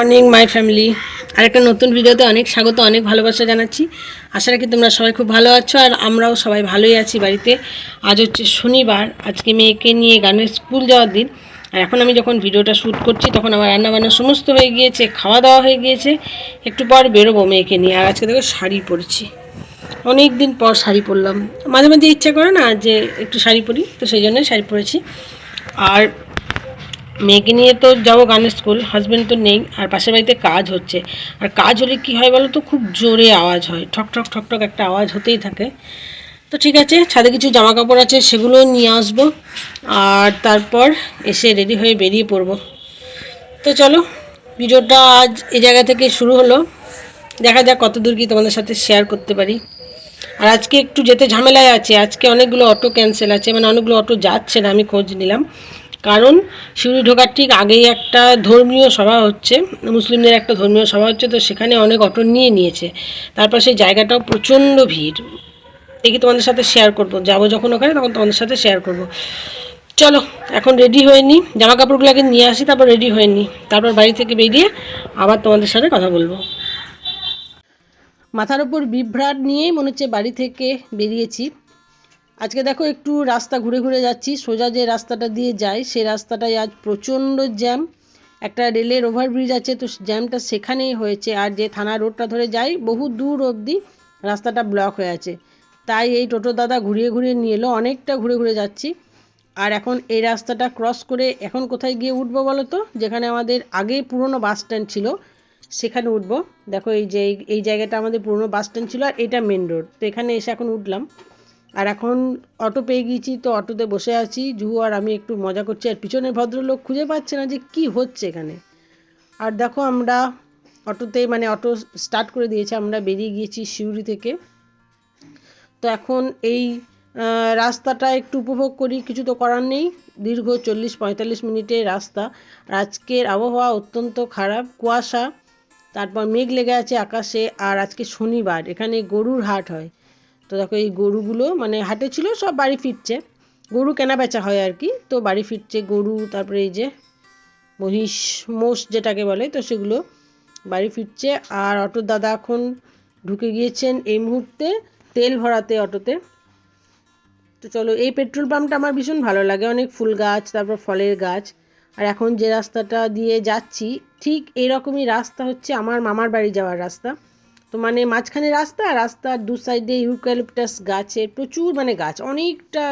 Morning my family. আর একটা নতুন ভিডিওতে অনেক স্বাগত, অনেক ভালোবাসা জানাচ্ছি। আশা রাখি তোমরা সবাই খুব ভালো আছো আর আমরাও সবাই ভালোই আছি বাড়িতে। আজ হচ্ছে শনিবার, আজকে মেয়েকে নিয়ে গানের স্কুল যাওয়ার দিন। আর এখন আমি যখন ভিডিওটা শ্যুট করছি, তখন আমার রান্নাবান্না সমস্ত হয়ে গিয়েছে খাওয়া দাওয়া হয়ে গিয়েছে। একটু পর বেরোবো মেয়েকে নিয়ে। আর আজকে দেখো শাড়ি পরেছি। অনেক দিন পর শাড়ি পরলাম। মাঝে মাঝে ইচ্ছা করে না যে একটু শাড়ি পরি, তো সেই জন্যই শাড়ি পরেছি। আর মেয়েকে নিয়ে তো যাব গানের স্কুল হাজব্যান্ড তো নেই, আর পাশের বাড়িতে কাজ হচ্ছে। আর কাজ হলে কি হয় বলো তো খুব জোরে আওয়াজ হয়, ঠক ঠক ঠক ঠক একটা আওয়াজ হতেই থাকে। তো ঠিক আছে, ছাদে কিছু জামা কাপড় আছে, সেগুলো নিয়ে আসব, আর তারপর এসে রেডি হয়ে বেরিয়ে পড়ব। তো চলো, ভিডিওটা আজ এ জায়গা থেকে শুরু হলো। দেখা যাক কত দূর কি তোমাদের সাথে শেয়ার করতে পারি। আর আজকে একটু যেতে ঝামেলায় আছে, আজকে অনেকগুলো অটো ক্যান্সেল আছে মানে অনেকগুলো অটো যাচ্ছে না, আমি খোঁজ নিলাম। কারণ শিউরি ঢোকার ঠিক আগেই একটা ধর্মীয় সভা হচ্ছে, মুসলিমদের একটা ধর্মীয় সভা হচ্ছে, তো সেখানে অনেক অটো নিয়ে নিয়েছে। তারপর সেই জায়গাটাও প্রচণ্ড ভিড়। দেখি তোমাদের সাথে শেয়ার করব। যাব যখন ওখানে, তখন তোমাদের সাথে শেয়ার করব। চলো, এখন রেডি হয়ে নিই জামা কাপড়গুলো আগে নিয়ে আসি, তারপর রেডি হয়ে নিই তারপর বাড়ি থেকে বেরিয়ে আবার তোমাদের সাথে কথা বলব। মাথার ওপর বিভ্রাট নিয়েই মনে হচ্ছে বাড়ি থেকে বেরিয়েছি। আজকে দেখো একটু রাস্তা ঘুরে ঘুরে যাচ্ছি। সোজা যে রাস্তাটা দিয়ে যাই সেই রাস্তাটায় আজ প্রচণ্ড জ্যাম। একটা রেলের ওভারব্রিজ আছে, তো জ্যামটা সেখানেই হয়েছে। আর যে থানা রোডটা ধরে যাই, বহু দূর অবধি রাস্তাটা ব্লক হয়ে আছে। তাই এই টোটো দাদা ঘুরিয়ে ঘুরিয়ে নিয়ে এলো। অনেকটা ঘুরে ঘুরে যাচ্ছি। আর এখন এই রাস্তাটা ক্রস করে এখন কোথায় গিয়ে উঠবো বলো তো? যেখানে আমাদের আগে পুরনো বাস স্ট্যান্ড ছিল, সেখানে উঠবো। দেখো এই যে, এই জায়গাটা আমাদের পুরনো বাস স্ট্যান্ড ছিল, আর এটা মেন রোড তো এখানে এসে এখন উঠলাম। আর এখন অটো পেয়ে গিয়েছি, তো অটোতে বসে আছি। জুহু আর আমি একটু মজা করছি, আর পিছনের ভদ্রলোক খুঁজে পাচ্ছে না যে কি হচ্ছে এখানে। আর দেখো আমরা অটোতে মানে অটো স্টার্ট করে দিয়েছে, আমরা বেরিয়ে গিয়েছি সিউড়ি থেকে। তো এখন এই রাস্তাটা একটু উপভোগ করি, কিছু তো করার নেই। দীর্ঘ চল্লিশ, পঁয়তাল্লিশ মিনিটের রাস্তা। আর আজকের আবহাওয়া অত্যন্ত খারাপ, কুয়াশা। তারপর মেঘ লেগে আছে আকাশে, আর আজকে শনিবার, এখানে গরুর হাট হয়। তো দেখো এই গরুগুলো মানে হাটে ছিল, সব বাড়ি ফিরছে। গরু কেনা বেচা হয় আর কি, তো বাড়ি ফিরছে গরু, তারপরে এই যে মহিষ, মোষ যেটাকে বলে, তো সেগুলো বাড়ি ফিরছে। আর অটোর দাদা এখন ঢুকে গিয়েছেন এই মুহূর্তে, তেল ভরাতে অটোতে। তো চলো, এই পেট্রোল পাম্পটা আমার ভীষণ ভালো লাগে। অনেক ফুল গাছ, তারপর ফলের গাছ। আর এখন যে রাস্তাটা দিয়ে যাচ্ছি, ঠিক এরকমই রাস্তা হচ্ছে আমার মামার বাড়ি যাওয়ার রাস্তা। তো মানে মাঝখানে রাস্তা, রাস্তার দু সাইডে ইউক্যালিপটাস গাছের প্রচুর মানে গাছ, অনেকটা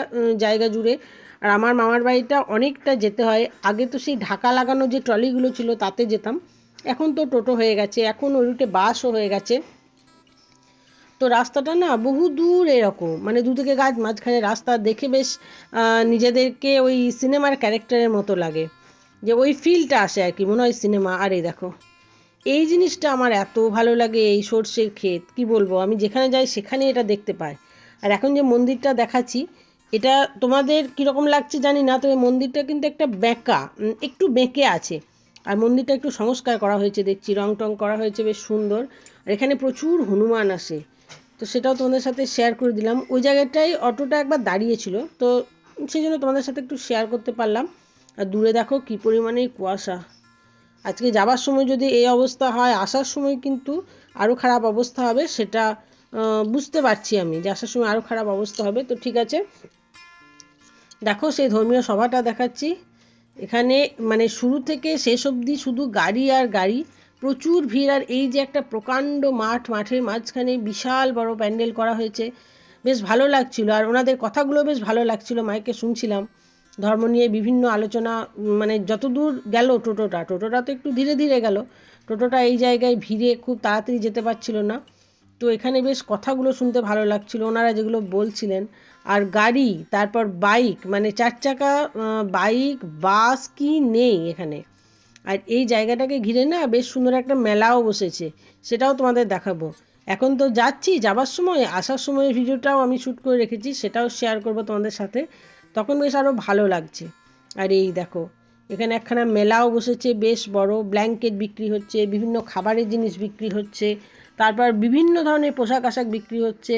জায়গা জুড়ে। আর আমার মামার বাড়িটা অনেকটা যেতে হয়। আগে তো সেই ঢাকা লাগানো যে ট্রলিগুলো ছিল তাতে যেতাম। এখন তো টোটো হয়ে গেছে, এখন ওই রুটে বাসও হয়ে গেছে। তো রাস্তাটা না বহু দূর এরকম মানে দুদিকে গাছ মাঝখানে রাস্তা দেখে বেশ নিজেদেরকে ওই সিনেমার ক্যারেক্টারের মতো লাগে। যে ওই ফিলটা আসে আর কি, মনে হয় সিনেমা আর এই দেখো। এই জিনিসটা আমার এত ভালো লাগে, এই সর্ষের ক্ষেত, কি বলব? আমি যেখানে যাই সেখানে এটা দেখতে পাই। আর এখন যে মন্দিরটা দেখাচ্ছি, এটা তোমাদের কীরকম লাগছে জানি না, তবে মন্দিরটা কিন্তু একটা বেঁকা একটু বেঁকে আছে। আর মন্দিরটা একটু সংস্কার করা হয়েছে, দেখছি রং টং করা হয়েছে, বেশ সুন্দর। আর এখানে প্রচুর হনুমান আসে। তো সেটাও তোমাদের সাথে শেয়ার করে দিলাম। ওই জায়গাটায় অটোটা একবার দাঁড়িয়েছিল, তো সেই জন্য তোমাদের সাথে একটু শেয়ার করতে পারলাম। আর দূরে দেখো কী পরিমাণে কুয়াশা। আজকে যাবার সময় যদি এই অবস্থা হয়, আসার সময় কিন্তু আরও খারাপ অবস্থা হবে, সেটা বুঝতে পারছি আমি যে আসার সময় আরও খারাপ অবস্থা হবে। তো ঠিক আছে। দেখো, সেই ধর্মীয় সভাটা দেখাচ্ছি। এখানে মানে শুরু থেকে শেষ অবধি শুধু গাড়ি আর গাড়ি। প্রচুর ভিড় আর এই যে একটা প্রকাণ্ড মাঠ, মাঠের মাঝখানে বিশাল বড় প্যান্ডেল করা হয়েছে। বেশ ভালো লাগছিল আর ওনাদের কথাগুলো বেশ ভালো লাগছিল, মাইকে শুনছিলাম। ধর্ম নিয়ে বিভিন্ন আলোচনা মানে যতদূর গেল টোটোটা টোটোটা তো একটু ধীরে ধীরে গেল। টোটোটা এই জায়গায় ভিড়ে খুব তাড়াতাড়ি যেতে পারছিল না। তো এখানে বেশ কথাগুলো শুনতে ভালো লাগছিল, ওনারা যেগুলো বলছিলেন। আর গাড়ি, তারপর বাইক মানে চার চাকা বাইক, বাস কি নেই এখানে। আর এই জায়গাটাকে ঘিরে না বেশ সুন্দর একটা মেলাও বসেছে, সেটাও তোমাদের দেখাবো। এখন তো যাচ্ছি, যাবার সময়, আসার সময় ভিডিওটাও আমি শ্যুট করে রেখেছি, সেটাও শেয়ার করব তোমাদের সাথে। তখন বেশ আরও ভালো লাগছে। আর এই দেখো, এখানে একখানা মেলাও বসেছে, বেশ বড়, ব্ল্যাঙ্কেট বিক্রি হচ্ছে, বিভিন্ন খাবারের জিনিস বিক্রি হচ্ছে, তারপর বিভিন্ন ধরনের পোশাক আশাক বিক্রি হচ্ছে।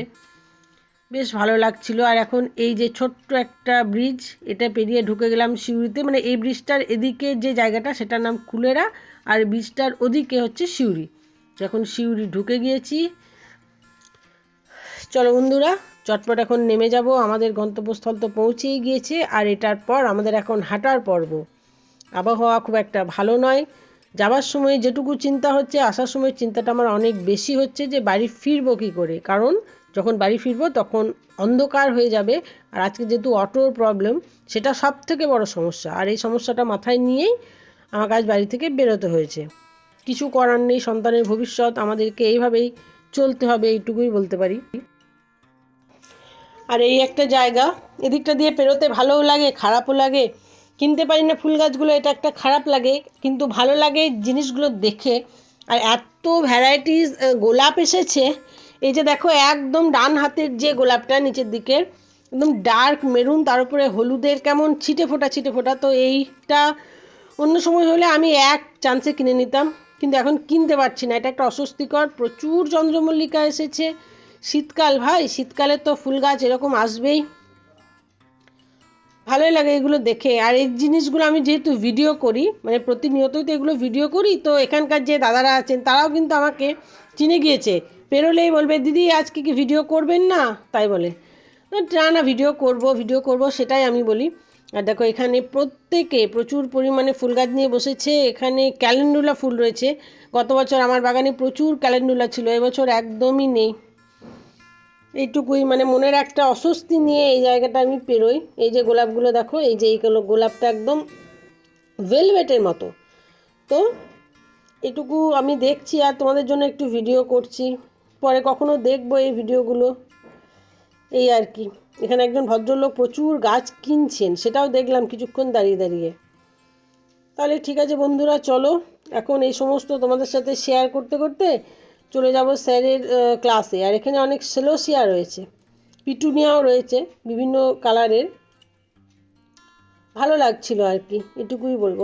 বেশ ভালো লাগছিল। আর এখন এই যে ছোট্ট একটা ব্রিজ এটা পেরিয়ে ঢুকে গেলাম সিউড়িতে মানে এই ব্রিজটার এদিকে যে জায়গাটা, সেটার নাম কুলেরা, আর ব্রিজটার ওদিকে হচ্ছে সিউড়ি। এখন সিউড়ি ঢুকে গিয়েছি, চলো বন্ধুরা চটপট এখন নেমে যাব। আমাদের গন্তব্যস্থল তো পৌঁছেই গিয়েছে আর এটার পর আমাদের এখন হাঁটার পর্ব। আবহাওয়া খুব একটা ভালো নয়। যাবার সময় যেটুকু চিন্তা হচ্ছে, আসার সময় চিন্তাটা আমার অনেক বেশি হচ্ছে যে বাড়ি ফিরবো কী করে। কারণ যখন বাড়ি ফিরবো তখন অন্ধকার হয়ে যাবে আর আজকে যেহেতু অটোর প্রবলেম, সেটা সব থেকে বড় সমস্যা। আর এই সমস্যাটা মাথায় নিয়েই আমাকে আজ বাড়ি থেকে বেরোতে হয়েছে। কিছু করার নেই, সন্তানের ভবিষ্যৎ আমাদেরকে এইভাবেই চলতে হবে, এইটুকুই বলতে পারি। আর এই একটা জায়গা, এদিকটা দিয়ে পেরোতে ভালোও লাগে, খারাপও লাগে। কিনতে পারি না ফুল গাছগুলো, এটা একটা খারাপ লাগে, কিন্তু ভালো লাগে জিনিসগুলো দেখে। আর এত ভ্যারাইটিস গোলাপ এসেছে। এই যে দেখো, একদম ডান হাতের যে গোলাপটা, নিচের দিকের, একদম ডার্ক মেরুন তার উপরে হলুদের কেমন ছিটে ফোটা ছিটে ফোটা। তো এইটা অন্য সময় হলে আমি এক চান্সে কিনে নিতাম, কিন্তু এখন কিনতে পারছি না। এটা একটা অস্বস্তিকর, প্রচুর চন্দ্রমল্লিকা এসেছে। শীতকাল ভাই, শীতকালে তো ফুল গাছ এরকম আসবেই। ভালোই লাগে এগুলো দেখে। আর এই জিনিসগুলো আমি যেহেতু ভিডিও করি মানে প্রতিনিয়তই তো এগুলো ভিডিও করি, তো এখানকার যে দাদারা আছেন, তারাও কিন্তু আমাকে চিনে গিয়েছে। পেরোলেই বলবে, দিদি, আজকে কি ভিডিও করবেন না? তাই বলে। না না ভিডিও করব ভিডিও করব, সেটাই আমি বলি। আর দেখো, এখানে প্রত্যেকে প্রচুর পরিমাণে ফুল গাছ নিয়ে বসেছে। এখানে ক্যালেন্ডুলা ফুল রয়েছে। গত বছর আমার বাগানে প্রচুর ক্যালেন্ডুলা ছিল, এবছর একদমই নেই। এইটুকুই মানে মনের একটা অস্বস্তি নিয়ে এই জায়গাটা আমি পেরোই। এই যে গোলাপগুলো দেখো, এই যে এইগুলো গোলাপটা একদম ভেলভেটের মতো। তো এটুকু আমি দেখছি আর তোমাদের জন্য একটু ভিডিও করছি। পরে কখনো দেখব এই ভিডিওগুলো এই আর কি। এখানে একজন ভদ্রলোক প্রচুর গাছ কিনছেন, সেটাও দেখলাম কিছুক্ষণ দাঁড়িয়ে দাঁড়িয়ে। তাহলে ঠিক আছে বন্ধুরা, চলো। এখন এই সমস্ত তোমাদের সাথে শেয়ার করতে করতে চলে যাব স্যারের ক্লাসে আর এখানে অনেক সেলোসিয়া রয়েছে। পিটুনিয়াও রয়েছে বিভিন্ন কালারের ভালো লাগছিল আর কি, এটুকুই বলব।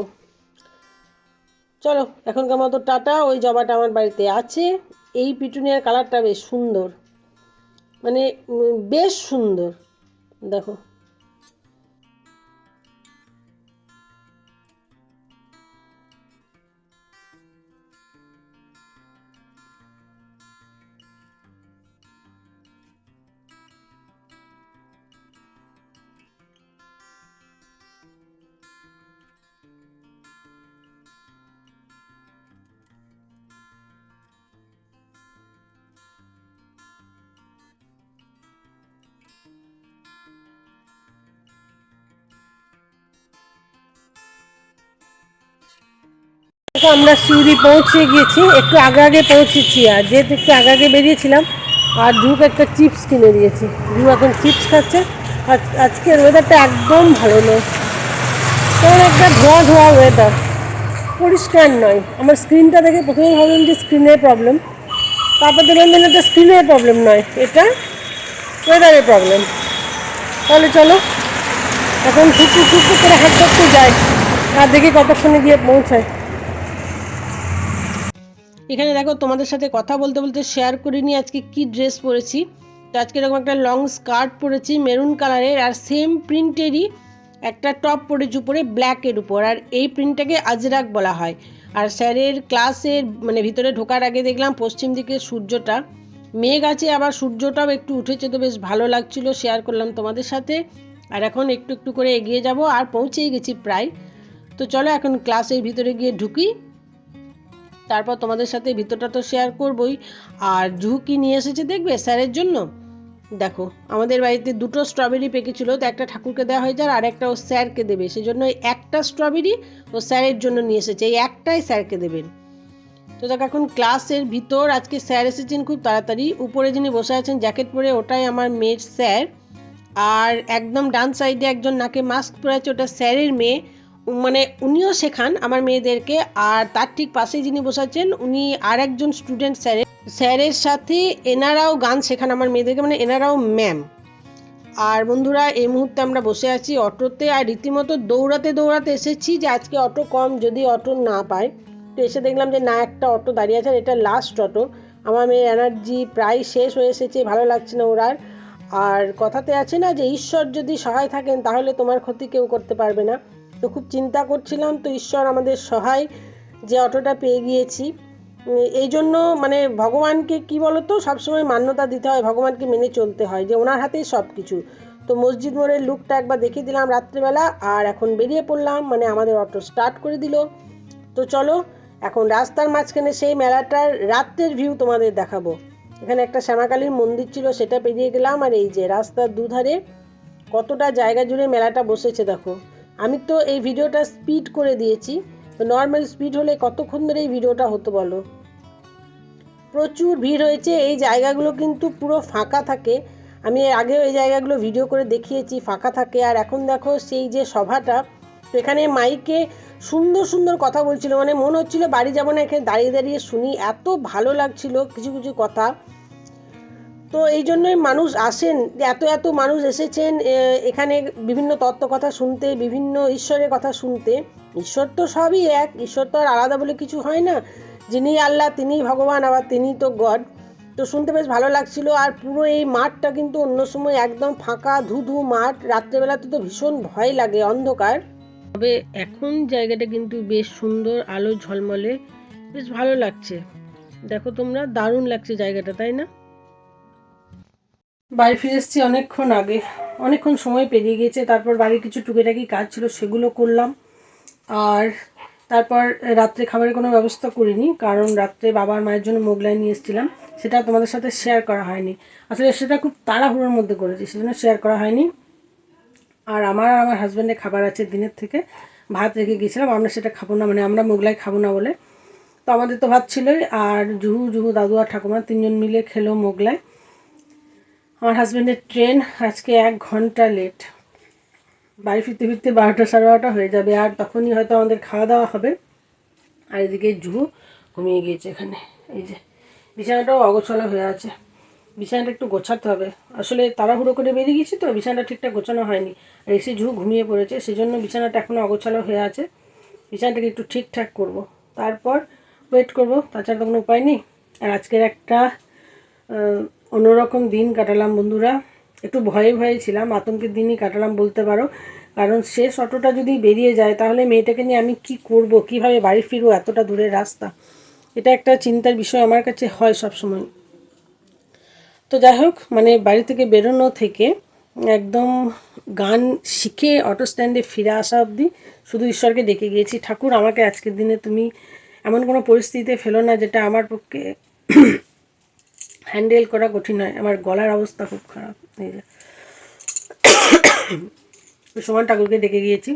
চলো, এখনকার মতো টাটা। ওই জবাটা আমার বাড়িতে আছে। এই পিটুনিয়ার কালারটা বেশ সুন্দর। মানে বেশ সুন্দর। দেখো। আমরা সিউড়ি পৌঁছে গিয়েছি একটু আগে আগে পৌঁছেছি আর যেহেতু একটু আগে আগে বেরিয়েছিলাম, আর ধ্রুব একটা চিপস কিনে দিয়েছি। ধ্রুব এখন চিপস খাচ্ছে, আর আজকের ওয়েদারটা একদম ভালো নয়। কারণ একটা ধোয়া ধোয়া ওয়েদার পরিষ্কার নয়। আমার স্ক্রিনটা দেখে প্রথমে ভাবলাম যে স্ক্রিনের প্রবলেম তারপর দেখলাম যে এটা স্ক্রিনের প্রবলেম নয়, এটা ওয়েদারের প্রবলেম তাহলে চলো, এখন টুকু টুকু করে হাঁটতে যাই, আর দেখি কতক্ষণে গিয়ে পৌঁছায়। এখানে দেখো তোমাদের সাথে কথা বলতে বলতে শেয়ার করিনি আজকে কি ড্রেস পরেছি। তো আজকে এরকম একটা লং স্কার্ট পরেছি মেরুন কালারের আর সেম প্রিন্টেরই একটা টপ পরেছি উপরে ব্ল্যাকের উপর। আর এই প্রিন্টটাকে আজরাক বলা হয়। আর স্যারের ক্লাসের মানে ভিতরে ঢোকার আগে দেখলাম পশ্চিম দিকে সূর্যটা। মেঘ আছে, আবার সূর্যটাও একটু উঠেছে তো বেশ ভালো লাগছিল শেয়ার করলাম তোমাদের সাথে। আর এখন একটু একটু করে এগিয়ে যাব, আর পৌঁছেই গেছি প্রায়। তো চলো এখন ক্লাসের ভিতরে গিয়ে ঢুকি। তারপর তোমাদের সাথে ভিতরটা তো শেয়ার করবই। আর জুহু কি নিয়ে এসেছে দেখবে স্যারের জন্য? দেখো, আমাদের বাড়িতে দুটো স্ট্রবেরি পেকেছিল, তো একটা ঠাকুরকে দেওয়া হয়ে যায় আর একটা ও স্যারকে দেবে। সেজন্য একটা স্ট্রবেরি ও স্যারের জন্য নিয়ে এসেছে, এই একটাই স্যারকে দেবেন তো দেখো, এখন ক্লাসের ভিতর আজকে স্যার এসেছেন খুব তাড়াতাড়ি। উপরে যিনি বসে আছেন জ্যাকেট পরে, ওটাই আমার মেয়ের স্যার। আর একদম ডান সাইডে একজন নাকে মাস্ক পরে আছে, ওটা স্যারের মেয়ে। মানে উনিও শেখান আমার মেয়েদেরকে, আর তার ঠিক পাশেই যিনি বসাচ্ছেন, উনি আর একজন স্টুডেন্ট স্যারের স্যারের সাথে এনারাও গান শেখান আমার মেয়েদেরকে মানে এনারাও ম্যাম আর বন্ধুরা, এই মুহূর্তে আমরা বসে আছি অটোতে, আর রীতিমতো দৌড়াতে দৌড়াতে এসেছি যে আজকে অটো কম, যদি অটো না পায়। তো এসে দেখলাম যে না, একটা অটো দাঁড়িয়ে আছে এটা লাস্ট অটো। আমার মেয়ের এনার্জি প্রায় শেষ হয়ে এসেছে, ভালো লাগছে না ওর আর। আর কথাতে আছে না যে, ঈশ্বর যদি সহায় থাকেন, তাহলে তোমার ক্ষতি কেউ করতে পারবে না। তো খুব চিন্তা করছিলাম, তো ঈশ্বর আমাদের সহায়, যে অটোটা পেয়ে গিয়েছি। এই জন্য মানে ভগবানকে কি বলতো, সবসময় মান্যতা দিতে হয়, ভগবানকে মেনে চলতে হয়, যে ওনার হাতেই সব কিছু তো মসজিদ মোড়ের লুকটা একবার দেখিয়ে দিলাম রাত্রেবেলা, আর এখন বেরিয়ে পড়লাম মানে আমাদের অটো স্টার্ট করে দিল। তো চলো, এখন রাস্তার মাঝখানে সেই মেলাটার রাত্রের ভিউ তোমাদের দেখাবো। এখানে একটা শ্যামাকালীর মন্দির ছিল, সেটা পেরিয়ে গেলাম, আর এই যে রাস্তার দুধারে কতটা জায়গা জুড়ে মেলাটা বসেছে দেখো। আমি তো এই ভিডিওটা স্পিড করে দিয়েছি। তো নর্মাল স্পিড হলে কতক্ষণ ধরে এই ভিডিওটা হতো বলো? প্রচুর ভিড় হয়েছে, এই জায়গাগুলো কিন্তু পুরো ফাঁকা থাকে। আমি আগেও এই জায়গাগুলো ভিডিও করে দেখিয়েছি, ফাঁকা থাকে। আর এখন দেখো সেই যে সভাটা এখানে মাইকে সুন্দর সুন্দর কথা বলছিল। মানে মনে হচ্ছিল বাড়ি যাব না, এখানে দাঁড়িয়ে দাঁড়িয়ে শুনি। এত ভালো লাগছিল, কিছু কিছু কথা। তো এই জন্যই মানুষ আসেন এত এত মানুষ এসেছেন এখানে বিভিন্ন তত্ত্ব কথা শুনতে, বিভিন্ন ঈশ্বরের কথা শুনতে। ঈশ্বর তো সবই এক, ঈশ্বর তো আর আলাদা বলে কিছু হয় না। যিনি আল্লাহ তিনিই ভগবান, আবার তিনি তো গড। তো শুনতে বেশ ভালো লাগছিল, আর পুরো এই মাঠটা কিন্তু অন্য সময় একদম ফাঁকা, ধুধু মাঠ। রাত্রেবেলাতে তো ভীষণ ভয় লাগে, অন্ধকার। তবে এখন জায়গাটা কিন্তু বেশ সুন্দর, আলো ঝলমলে, বেশ ভালো লাগছে। দেখো তোমরা, দারুণ লাগছে জায়গাটা, তাই না? বাড়ি ফিরে এসেছি অনেকক্ষণ আগে। অনেকক্ষণ সময় পেরিয়ে গিয়েছে, তারপর বাড়ির কিছু টুকিটাকি কাজ ছিল, সেগুলো করলাম। আর তারপর রাত্রে খাবারের কোনো ব্যবস্থা করিনি, কারণ রাত্রে বাবার মায়ের জন্য মোগলাই নিয়ে এসেছিলাম। সেটা তোমাদের সাথে শেয়ার করা হয়নি। আসলে সেটা খুব তাড়াহুড়োর মধ্যে করেছি, সেজন্য শেয়ার করা হয়নি। আর আমার আর আমার হাজব্যান্ডের খাবার আছে দিনের থেকে। ভাত রেখে গিয়েছিলাম, আমরা সেটা খাব না মানে আমরা মোগলাই খাব না বলে। তো আমাদের তো ভাত ছিলই, আর জুহু জুহু দাদু আর ঠাকুমা তিনজন মিলে খেলো মোগলাই। আমার হাজব্যান্ডের ট্রেন আজকে এক ঘণ্টা লেট বাড়ি ফিরতে ফিরতে বারোটা সাড়ে বারোটা হয়ে যাবে, আর তখনই হয়তো আমাদের খাওয়া দাওয়া হবে। আর এদিকে জুহু ঘুমিয়ে গিয়েছে এখানে। এই যে, বিছানাটাও অগোছালো হয়ে আছে। বিছানাটা একটু গোছাতে হবে। আসলে তাড়াহুড়ো করে বেরিয়ে গেছি তো, বিছানাটা ঠিকঠাক গোছানো হয়নি। আর এসে ঝু ঘুমিয়ে পড়েছে, সেজন্য বিছানাটা এখনও অগোছালো হয়ে আছে। বিছানাটাকে একটু ঠিকঠাক করব। তারপর ওয়েট করব, তাছাড়া তো কোনো উপায় নেই। আর আজকের একটা অন্যরকম দিন কাটালাম বন্ধুরা। একটু ভয়ে ভয়ে ছিলাম, আতঙ্কের দিনই কাটালাম বলতে পারো। কারণ শেষ অটোটা যদি বেরিয়ে যায়, তাহলে মেয়েটাকে নিয়ে আমি কি করব, কীভাবে বাড়ি ফিরবো এতটা দূরের রাস্তা? এটা একটা চিন্তার বিষয় আমার কাছে হয় সব সময় তো যাই হোক মানে বাড়ি থেকে বেরোনো থেকে একদম গান শিখে অটো স্ট্যান্ডে ফিরে আসা অবধি শুধু ঈশ্বরকে ডেকে গিয়েছি। ঠাকুর, আমাকে আজকের দিনে তুমি এমন কোনো পরিস্থিতিতে ফেলো না যেটা আমার পক্ষে হ্যান্ডেল করা কঠিন হয়। আমার গলার অবস্থা খুব খারাপ। এই যে। সমান ঠাকুরকে ডেকে গিয়েছি।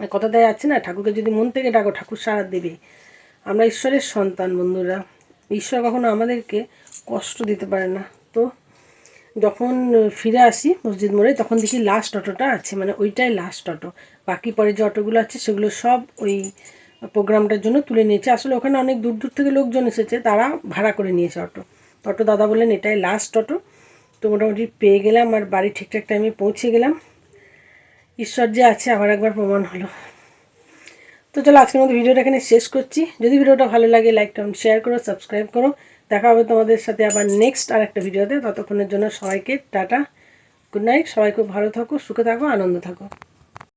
আর কথাটাই আছে না, ঠাকুরকে যদি মন থেকে ডাকো, ঠাকুর সারা দেবে আমরা ঈশ্বরের সন্তান, বন্ধুরা। ঈশ্বর কখনো আমাদেরকে কষ্ট দিতে পারে না। তো যখন ফিরে আসি মসজিদ মোড়ে, তখন দেখি লাস্ট অটোটা আছে। মানে ওইটাই লাস্ট অটো। বাকি পরে যে অটোগুলো আছে, সেগুলো সব ওই প্রোগ্রামটার জন্য তুলে নিয়েছে। আসলে ওখানে অনেক দূর দূর থেকে লোকজন এসেছে, তারা ভাড়া করে নিয়েছে অটো। অটো দাদা বললেন, এটাই লাস্ট অটো তো মোটামুটি পেয়ে গেলাম আর বাড়ি ঠিকঠাক টাইমে পৌঁছে গেলাম। ঈশ্বর যে আছে, আবার একবার প্রমাণ হলো। তো চলো, আজকের মতো ভিডিওটা এখানে শেষ করছি। যদি ভিডিওটা ভালো লাগে লাইক কমেন্ট শেয়ার করো সাবস্ক্রাইব করো। দেখা হবে তোমাদের সাথে আবার নেক্সট আর একটা ভিডিওতে। ততক্ষণের জন্য সবাইকে টাটা গুড নাইট সবাই খুব ভালো থাকো, সুখে থাকো, আনন্দ থাকো।